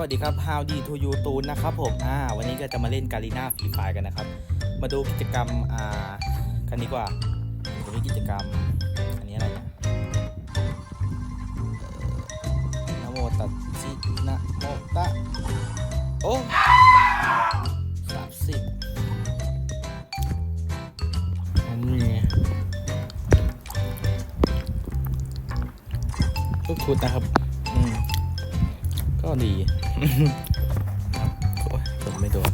วัสดีครับ How d to you ตูนนะครับผมอ่าวันนี้ก็จะมาเล่นกาลีนาฟรีไฟกันนะครับ มาดูกิจกรรมอ่ากันดีกว่าจะมีกิจกรรม อันนี้อะไรเนี่ยนะโมตัสสินะโมตะ โอ้สามสิบอันนี้ทุกชุดนะครับ ก็ดีครับโอ้ยกดไม่โดน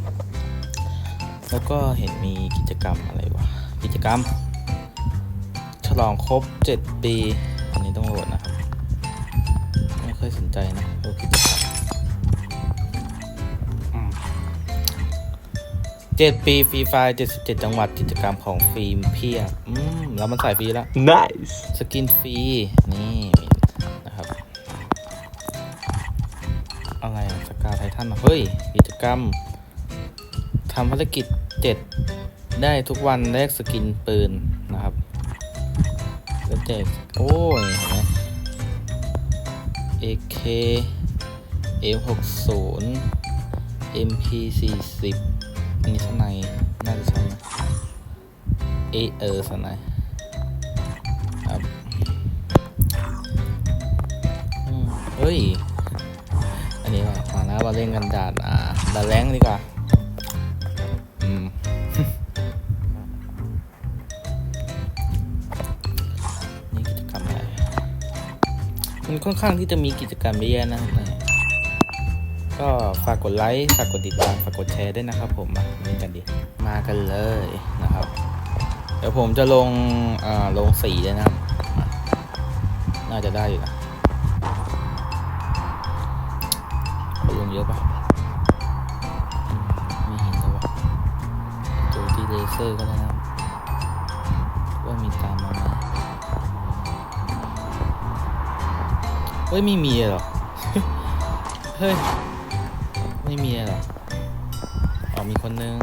แล้วก็เห็นมีกิจกรรมอะไรวะ กิจกรรม ฉลองครบ 7 ปี อันนี้ต้องโหลดนะครับ ไม่ค่อยสนใจนะพวกกิจกรรมอืม7ปีฟรีไฟล์77จังหวัดกิจกรรมของฟิล์มเพียบ อืมแล้วมันใส่ฟรีแล้ว Nice. สกินฟรี นี่นะครับ กาไททันเฮ้ย กิจกรรมทำภารกิจ 7 ได้ทุกวันแลกสกินปืนนะครับแล้วแจกโอ้ยเห็นไหม AK M60 MP40 อันนี้สไนด์น่าจะใช่นะเอยเออสไนด์ครับเฮ้ย มาแล้วเราเล่นกันด่านอ่าด่านแรงดีกว่า อืม นี่กิจกรรมอะไร มันค่อนข้างที่จะมีกิจกรรมเยอะแยะนะครับเนี่ยก็ฝากกดไลค์ ฝากกดติดตาม ฝากกดแชร์ด้วยนะครับผมมาเล่นกันดีมากันเลยนะครับ เดี๋ยวผมจะลงอ่าลงสีเลยนะครับมาน่าจะได้อยู่นะ เยอะปะมไม่เห็นเลยวะดูที่เลเซอร์ก็ได้นะว่ามีตามมาไหมเฮ้ยไม่มีเหรอ เฮ้ย ไม่มีเหรออ๋อมีคนนึง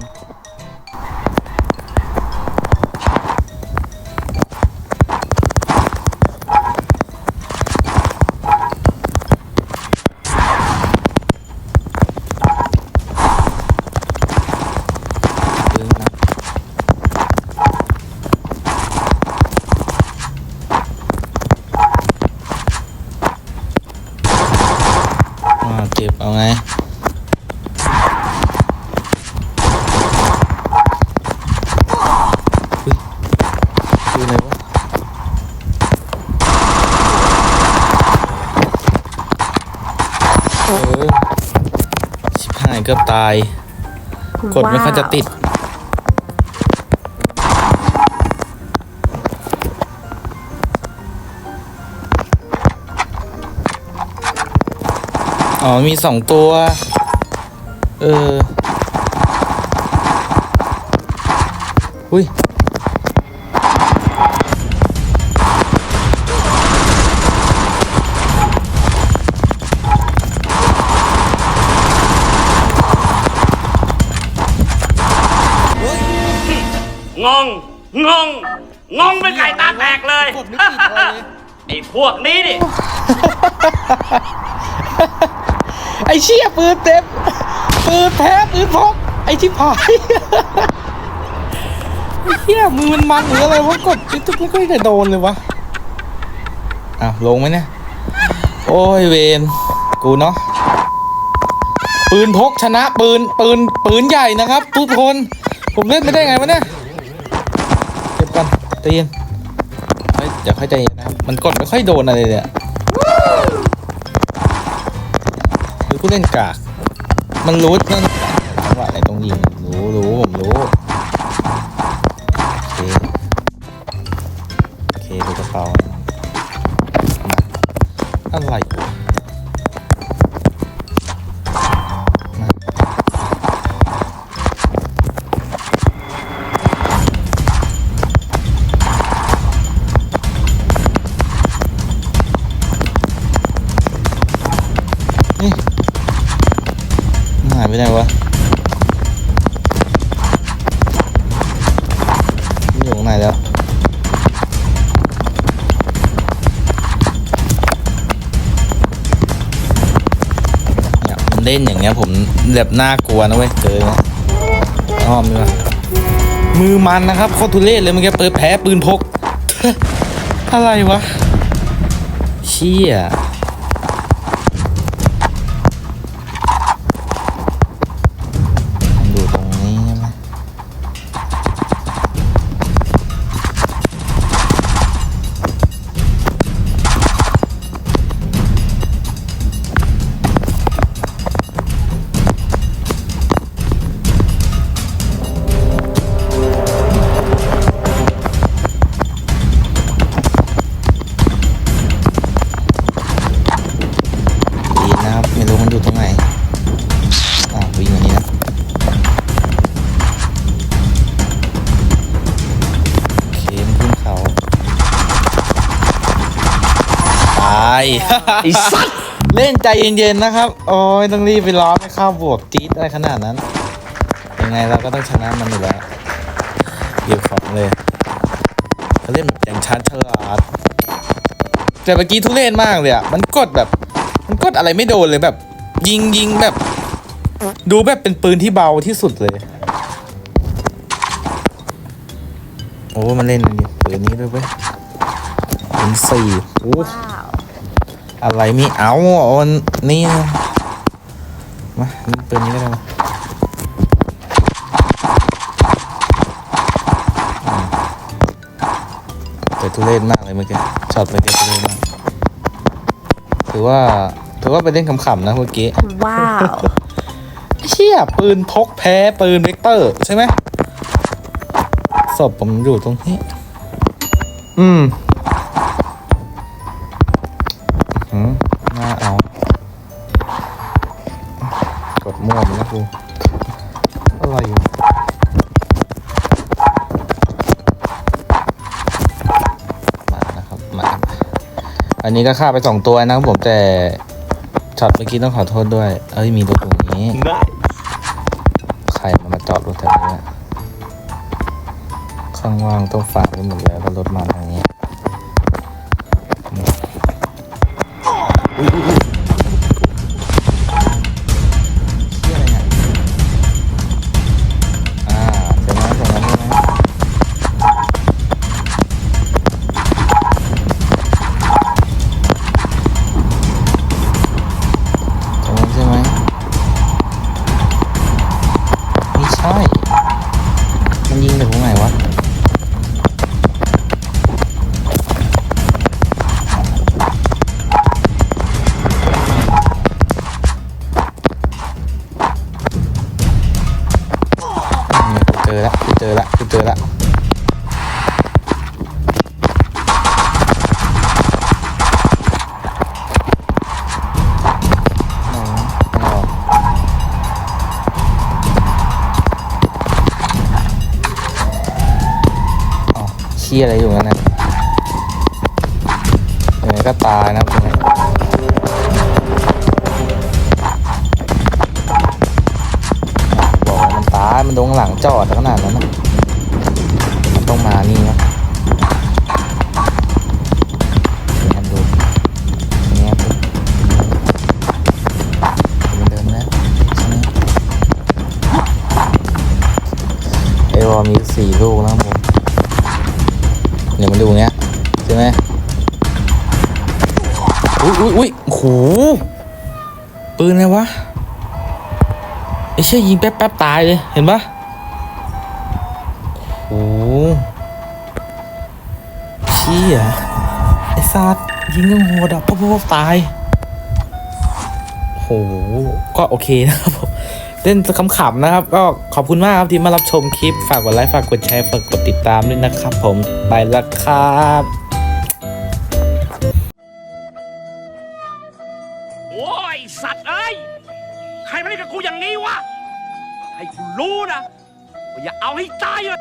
เก็บเอาไงคืออะไรวะเออชิบหายเกือบตาย กดไม่ค่อยจะติด อ๋อ มีสองตัว เออ อุ้ย งง งง งงเป็นไก่ตาแตกเลย ไอ้พวกนี้นี่ ไอเชี่ยปืนเต็มปืนแพ้ปืนพกไอชิบหายไอเชี่ยมือมันมันหรืออะไรวะกดจุ๊กไม่ค่อยจะโดนเลยวะอ้าวลงไหมเนี่ยโอ้ยเวนกูเนาะปืนพกชนะปืนปืนปืนใหญ่นะครับทุกคนผมเล่นไม่ได้ไงวะเนี่ยเก็บกันใจเย็นเฮ้ยเดี๋ยวค่อยใจเย็นนะครับมันกดไม่ค่อยโดนอะไรเลย ผู้เล่นกาก มันรู้นั่นจังหวะไหนตรงยิง รู้รู้ผมรู้ ล่นอย่างเงี้ยผมแบบน่ากลัวนะเว้ยเจอนะอ้อมดีกว่ามือมันนะครับโคตรทุเรศเลยเมื่อกี้เปิดแพ้ปืนพก อะไรวะ เชี่ย ไอ้สัสเล่นใจเย็นๆนะครับ โอ้ยต้องรีบไปล้อไมให้เข้าบวกจี๊ดอะไรขนาดนั้น ยังไงเราก็ต้องชนะมันอยู่แล้วเก็บของเลยเขาเล่นแบบอย่างชันฉลาด แต่เมื่อกี้ทุเรศมากเลยอะ มันกดแบบ มันกดอะไรไม่โดนเลยแบบ ยิงยิงแบบ ดูแบบเป็นปืนที่เบาที่สุดเลย โอ้มันเล่นปืนนี้ด้วยเว้ยเปืนสี่โอ้ อะไรมีเอาเอาอันนี่นะมานี่ปืนนี้ก็ได้มาอืมแต่ทุเรศมากเลยเมื่อกี้ช็อตเมื่อกี้ทุเรศมากถือว่าถือว่าไปเล่นขำๆนะเมื่อกี้ ว้าว เชี่ยปืนพกแพ้ปืนเวกเตอร์ ใช่ไหมศพผมอยู่ตรงนี้ อืม นนี้ก็ฆ่าไปสองตัวนะครับผมแต่ช็อตเมื่อกี้ต้องขอโทษด้วย เอ้ยมีรถตรงนี้ใครมันมาจอดรถแถวนี้อะข้างว่างต้องฝากไว้หมดแล้ว่ารถมาทาง ใช่ อ๋อเชี่อะไรอยู่นั่นนะยังไงก็ตายนะครับอกมันตายมันโดนหลังจอดขนาดนั้นนะมันต้องมานี่นดูเนี่ยครับมันเดินนะไหมไอวอลมีสี่ลูกแล้ว ครับผมเดี๋ยวมาดูเงี้ยใช่ไหมอุ้ยอุ้ยอุ้ยโหปืนไงวะไอ้เชี่ยยิงแป๊บแป๊บตายเลยเห็นปะโหเชี่ยไอ้ซาดยิงยังหดอะป๊บป๊บป๊บตายโอ้โหก็โอเคนะครับผม เล่นขำๆนะครับ ก็ขอบคุณมากครับที่มารับชมคลิป ฝากกดไลค์ ฝากกดแชร์ ฝากกดติดตามด้วยนะครับผม ไปละครับโอ้ยสัตว์เอ้ย ใครมาเล่นกับกูอย่างนี้วะ ให้กูรู้นะว่าอย่าเอาให้ตายเลย